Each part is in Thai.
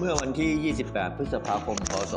เมื่อวันที่ 28 พฤษภาคม พศ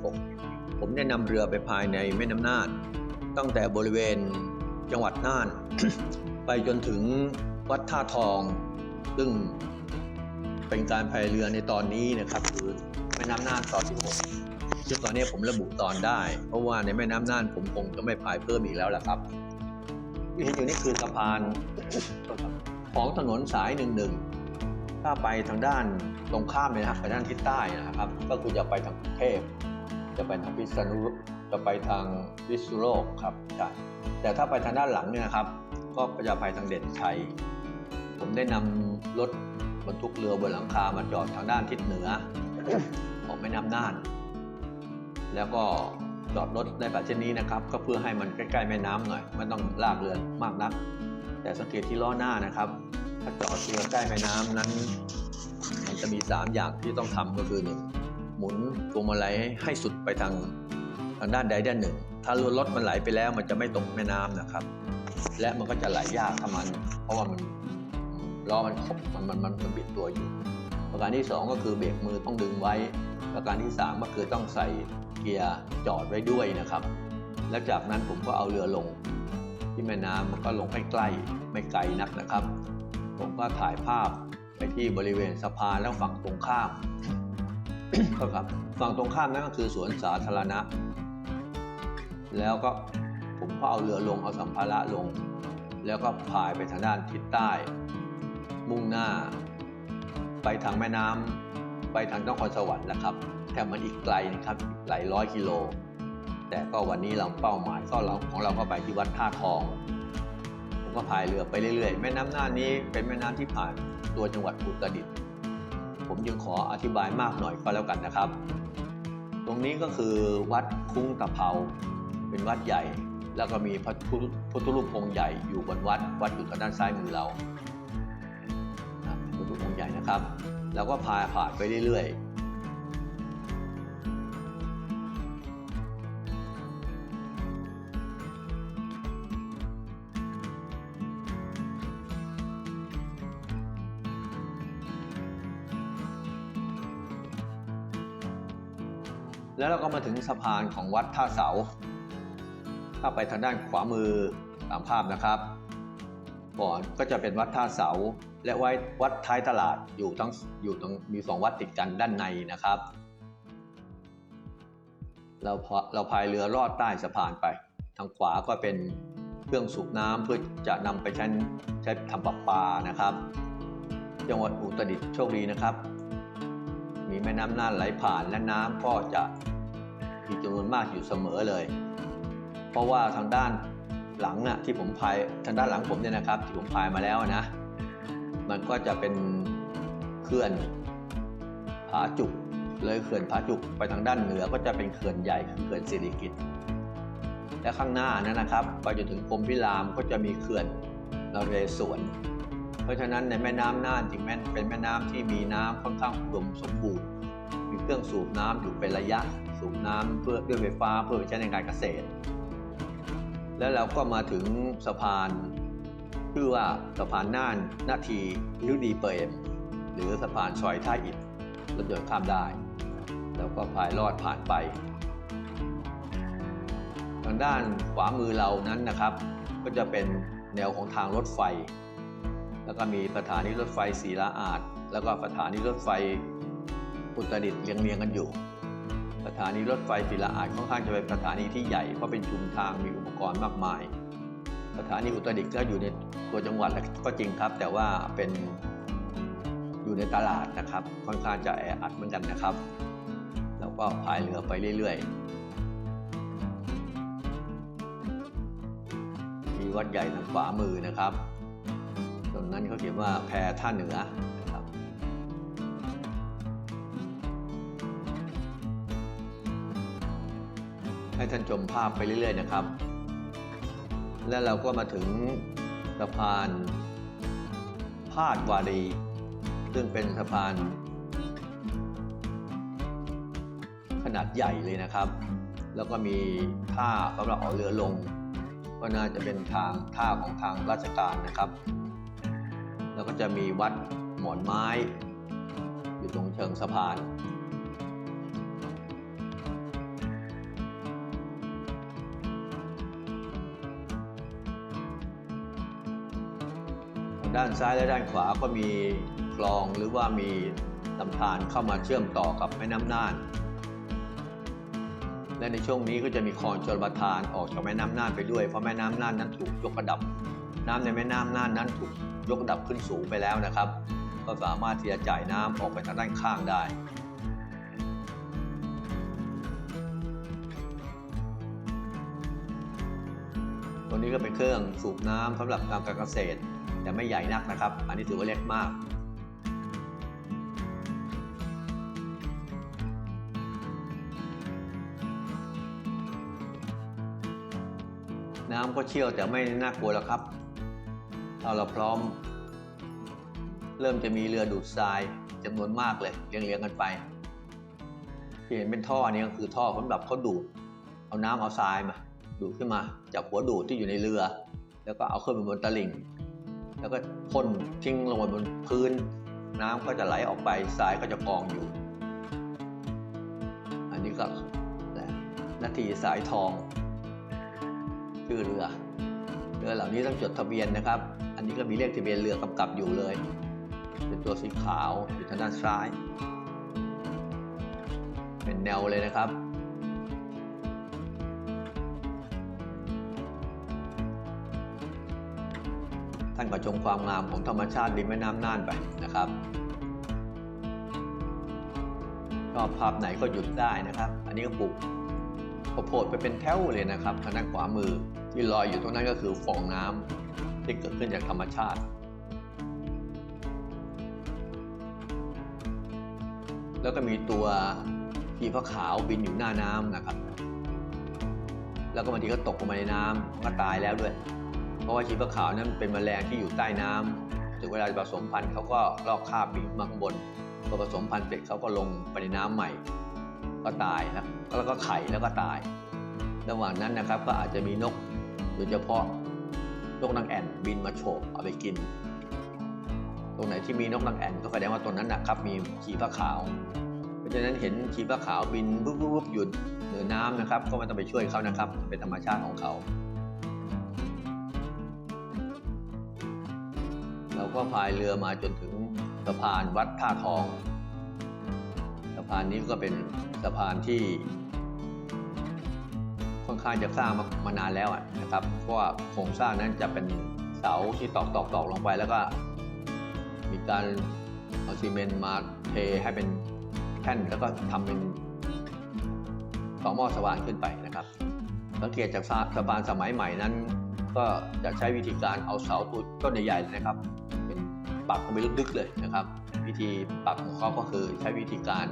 2566 ผมได้นำเรือไปภายในแม่น้ำน่าน ตั้งแต่บริเวณจังหวัดน่าน ไปจนถึงวัดท่าทอง ซึ่งเป็นการพายเรือในตอนนี้นะครับ คือแม่น้ำน่านตอนที่6ซึ่งตอนนี้ผมระบุตอนได้ เพราะว่าในแม่น้ำน่านผมคงจะไม่พายเพิ่มอีกแล้วล่ะครับที่เห็นอยู่นี่คือสะพานของถนนสายหนึ่งหนึ่ง ถ้าไปทางด้านตรงข้ามเลยนะครับไปด้านทิศใต้นะครับ ก็คือจะไปทางกรุงเทพจะไปทางพิษณุจะไปทางพิษณุโลกครับใช่แต่ถ้าไปทางด้านหลังเนี่ยนะครับ ก็จะไปทางเด่นชัย ผมได้นำรถบรรทุกเรือบนหลังคามาจอดทางด้านทิศเหนือของแม่น้ำน่าน แล้วก็จอดรถได้แบบเช่นนี้นะครับ ก็เพื่อให้มันใกล้ ๆ แม่น้ำหน่อยไม่ต้องลากเรือมากนัก แต่สังเกตที่ล้อหน้านะครับ ถ้าจอดเรือใกล้แม่น้ำนั้น มันจะมี 3 อย่างที่ต้องทำก็คือหนึ่งหมุนพวงมาลัยให้สุดไปทางทางด้านใดด้านหนึ่ง ถ้ารถมันไหลไปแล้ว มันจะไม่ตกแม่น้ำนะครับ และมันก็จะไหลยากถ้ามัน เพราะว่ามันล้อมันขบมันมันมันมันบิดตัวอยู่ ประการที่ 2 ก็คือเบรกมือต้องดึงไว้ ประการที่ 3 ก็คือต้องใส่เกียร์จอดไว้ด้วยนะครับ แล้วจากนั้นผมก็เอาเรือลงที่แม่น้ำมันก็ลงใกล้ๆไม่ไกลนักนะครับ ผมก็ถ่ายภาพไปที่บริเวณสะพานแล้วฝั่งตรงข้ามครับฝั่งตรงข้ามนั่นก็คือสวนสาธารณะ แล้วก็ผมก็เอาเรือลงเอาสัมภาระลง แล้วก็พายไปทางด้านทิศใต้ มุ่งหน้า ไปทางแม่น้ำไปทางนครสวรรค์นะครับ แต่มันอีกไกลนะครับหลายร้อยกิโล แต่ก็วันนี้เราเป้าหมายก็เราของเราก็ไปที่วัดท่าทอง ก็พายเรือไปเรื่อยๆ แม่น้ำน่านนี้เป็นแม่น้ำที่ผ่านตัวจังหวัดอุตรดิตถ์ผมยังขออธิบายมากหน่อยก็แล้วกันนะครับ ตรงนี้ก็คือวัดคุ้งตะเภาเป็นวัดใหญ่ แล้วก็มีพระพุทธรูปองค์ใหญ่อยู่บนวัดวัดอยู่ทางด้านซ้ายมือเราอะพุทธรูปองค์ใหญ่นะครับ แล้วก็พายผ่านไปเรื่อยๆ แล้วเราก็มาถึงสะพานของวัดท่าเสา ถ้าไปทางด้านขวามือตามภาพนะครับ ก่อนก็จะเป็นวัดท่าเสา และไว้วัดท้ายตลาดอยู่ทั้งอยู่ตรงมีสองวัดติดกันด้านในนะครับ เราเราพายเรือลอดใต้สะพานไป ทางขวาก็เป็นเครื่องสูบน้ำเพื่อจะนำไปใช้ใช้ทำประปานะครับ จังหวัดอุตรดิตถ์โชคดีนะครับ มีแม่น้ำน่านไหลผ่านและน้ำก็จะมีจำนวนมากอยู่เสมอเลย เพราะว่าทางด้านหลังน่ะที่ผมพายทางด้านหลังผมเนี่ยนะครับ ที่ผมพายมาแล้วนะ มันก็จะเป็นเขื่อนผาจุกเลยเขื่อนผาจุกไปทางด้านเหนือก็จะเป็นเขื่อนใหญ่คือเขื่อนสิริกิติ์และข้างหน้านั้นนะครับ ไปจนถึงกรมพิรามก็จะมีเขื่อนนเรศวร เพราะฉะนั้นในแม่น้ำน่านจริงแม่นเป็นแม่น้ำที่มีน้ำค่อนข้างอุดมสมบูรณ์ มีเครื่องสูบน้ำอยู่เป็นระยะสูบน้ำเพื่อด้วยไฟฟ้าเพื่อใช้ในการเกษตร แล้วเราก็มาถึงสะพานชื่อว่าสะพานน่านนาทียุดีเปรมหรือสะพานซอยท่าอิฐรถยนต์ข้ามได้ แล้วก็พายลอดผ่านไป ทางด้านขวามือเรานั้นนะครับ ก็จะเป็นแนวของทางรถไฟ แล้วก็มีสถานีรถไฟศรีละอาด แล้วก็สถานีรถไฟอุตรดิตถ์เรียงเรียงๆกันอยู่สถานีรถไฟศรีละอาดค่อนข้างจะเป็นสถานีที่ใหญ่เพราะเป็นชุมทางมีอุปกรณ์มากมาย สถานีอุตรดิตถ์ก็อยู่ในตัวจังหวัดก็จริงครับ แต่ว่าเป็นอยู่ในตลาดนะครับ ค่อนข้างจะแออัดเหมือนกันนะครับ แล้วก็พายเรือไปเรื่อยๆ มีวัดใหญ่ทางขวามือนะครับ ตรงนั้นเขาเขียนว่าแพท่าเหนือนะครับให้ท่านชมภาพไปเรื่อย ๆ นะครับ และเราก็มาถึงสะพานพาดวารี ซึ่งเป็นสะพาน ขนาดใหญ่เลยนะครับ แล้วก็มีท่าสำหรับเอาเรือลง ก็น่าจะเป็นทางท่าของทางราชการนะครับ แล้วก็จะมีวัดหมอนไม้ อยู่ตรงเชิงสะพาน ด้านซ้ายและด้านขวาก็มีคลองหรือว่ามีลำธารเข้ามาเชื่อมต่อกับแม่น้ำน่าน และในช่วงนี้ก็จะมีคลองชลประทานออกจากแม่น้ำน่านไปด้วย เพราะแม่น้ำน่านนั้นถูกยกระดับ น้ำในแม่น้ำน่านนั้นถูกยกระดับขึ้นสูงไปแล้วนะครับ ก็สามารถที่จะจ่ายน้ำออกไปทางด้านข้างได้ตัวนี้ก็เป็นเครื่องสูบน้ำสำหรับการเกษตร แต่ไม่ใหญ่นักนะครับ อันนี้ถือว่าเล็กมากน้ำก็เชี่ยวแต่ไม่น่ากลัวแล้วครับ ถ้าเราพร้อม เริ่มจะมีเรือดูดทรายจำนวนมากเลยเรียงๆกันไปที่เห็นเป็นท่อนี้ก็คือท่อสำหรับเขาดูด เอาน้ำเอาทรายมา ดูดขึ้นมา จากหัวดูดที่อยู่ในเรือ แล้วก็เอาขึ้นไปบนตลิ่ง แล้วก็พ่นทิ้งลงบนพื้น น้ำก็จะไหลออกไปทรายก็จะกองอยู่ อันนี้ก็นาทีสายทองชื่อเรือ เรือเหล่านี้ต้องจดทะเบียนนะครับ อันนี้ก็มีเลขทะเบียนเรือกำกับอยู่เลย เป็นตัวสีขาวอยู่ทางด้านซ้าย เป็นแนวเลยนะครับท่านก็ชมความงามของธรรมชาติริมแม่น้ำน่านไปนะครับชอบภาพไหนก็หยุดได้นะครับ อันนี้ก็ปลูกข้าวโพดไปเป็นแถวเลยนะครับทางด้านขวามือที่ลอยอยู่ตรงนั้นก็คือฟองน้ำ ที่เกิดขึ้นจากธรรมชาติ แล้วก็มีตัวขีพระขาวบินอยู่หน้าน้ำนะครับ แล้วก็บางทีก็ตกลงมาในน้ำก็ตายแล้วด้วย เพราะว่าชีพะขาวนั้นเป็นแมลงที่อยู่ใต้น้ำถึงเวลาผสมพันธุ์เขาก็ลอกคาบบินมาข้างบนพอผสมพันธุ์เสร็จเขาก็ลงไปในน้ำใหม่ ก็ตายนะแล้วก็ไข่แล้วก็ตาย ระหว่างนั้นนะครับก็อาจจะมีนกโดยเฉพาะ นกนางแอ่นบินมาโฉบเอาไปกิน ตรงไหนที่มีนกนางแอ่นก็แสดงว่าตรงนั้นนะครับมีชีพขาว เพราะฉะนั้นเห็นชีพขาวบินปุ๊บปุ๊บหยุดเหนือน้ำนะครับ ก็ไม่ต้องไปช่วยเขานะครับ เป็นธรรมชาติของเขาเราก็พายเรือมาจนถึงสะพานวัดท่าทอง สะพานนี้ก็เป็นสะพานที่ ค่อนข้างจะสร้างมามานานแล้วอะนะครับ เพราะว่าโครงสร้างนั้นจะเป็นเสาที่ตอกตอกตอกลงไปแล้วก็ มีการเอาซีเมนต์มาเทให้เป็นแท่นแล้วก็ทำเป็นต่อหม้อสว่านขึ้นไปนะครับสังเกตจากสะพานสมัยใหม่นั้น ก็จะใช้วิธีการเอาเสาตัวต้นใหญ่ๆนะครับ เป็นปักลงไปลึกๆเลยนะครับ วิธีปักของเขาก็คือใช้วิธีการ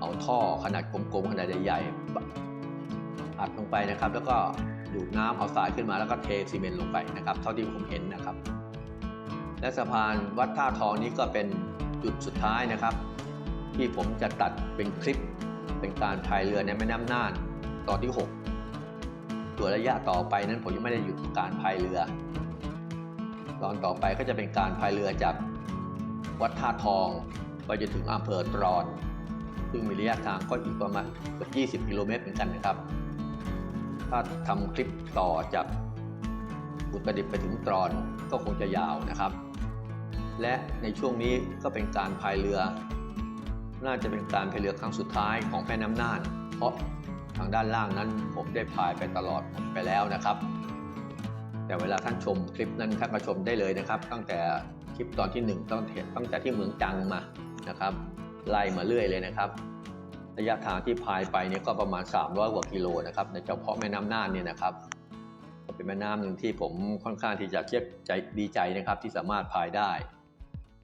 เอาท่อขนาดกลมๆขนาดใหญ่ๆ อัดลงไปนะครับ แล้วก็ดูดน้ำเอาทรายขึ้นมาแล้วก็เทซีเมนต์ลงไปนะครับ เท่าที่ผมเห็นนะครับ และสะพานวัดท่าทองนี้ก็เป็นจุดสุดท้ายนะครับ ที่ผมจะตัดเป็นคลิปเป็นการพายเรือในแม่น้ำน่านตอนที่6ตัวระยะต่อไปนั้นผมยังไม่ได้หยุดการพายเรือ ตอนต่อไปก็จะเป็นการพายเรือจากวัดท่าทองไปจนถึงอำเภอตรอน ซึ่งมีระยะทางก็อีกประมาณเกือบ 20 กิโลเมตรเหมือนกันนะครับ ถ้าทำคลิปต่อจากอุตรดิตถ์ไปถึงตรอนก็คงจะยาวนะครับ และในช่วงนี้ก็เป็นการพายเรือ น่าจะเป็นการพายเรือครั้งสุดท้ายของแม่น้ำน่าน เพราะทางด้านล่างนั้นผมได้พายไปตลอดไปแล้วนะครับ แต่เวลาท่านชมคลิปนั้นท่านก็ชมได้เลยนะครับ ตั้งแต่คลิปตอนที่1ตั้งแต่ตั้งแต่ที่เมืองจังมานะครับไล่มาเรื่อยเลยนะครับ ระยะทางที่พายไปเนี่ยก็ประมาณ 300กว่ากิโลนะครับในเฉพาะแม่น้ำน่านเนี่ยนะครับเป็นแม่น้ำหนึ่งที่ผมค่อนข้างที่จะเทียบใจดีใจนะครับที่สามารถพายได้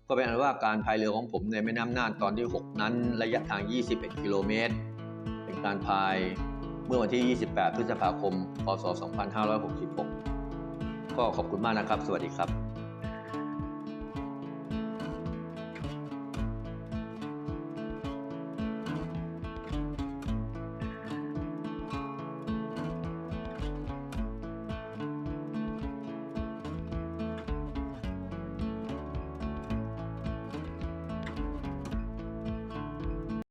ก็เป็นอันว่าการพายเรือของผมในแม่น้ำน่านตอนที่ 6 นั้น ระยะทาง 21 กิโลเมตร เป็นการพายเมื่อวันที่ 28 พฤษภาคม พศ 2566 ก็ขอบคุณมากนะครับ สวัสดีครับ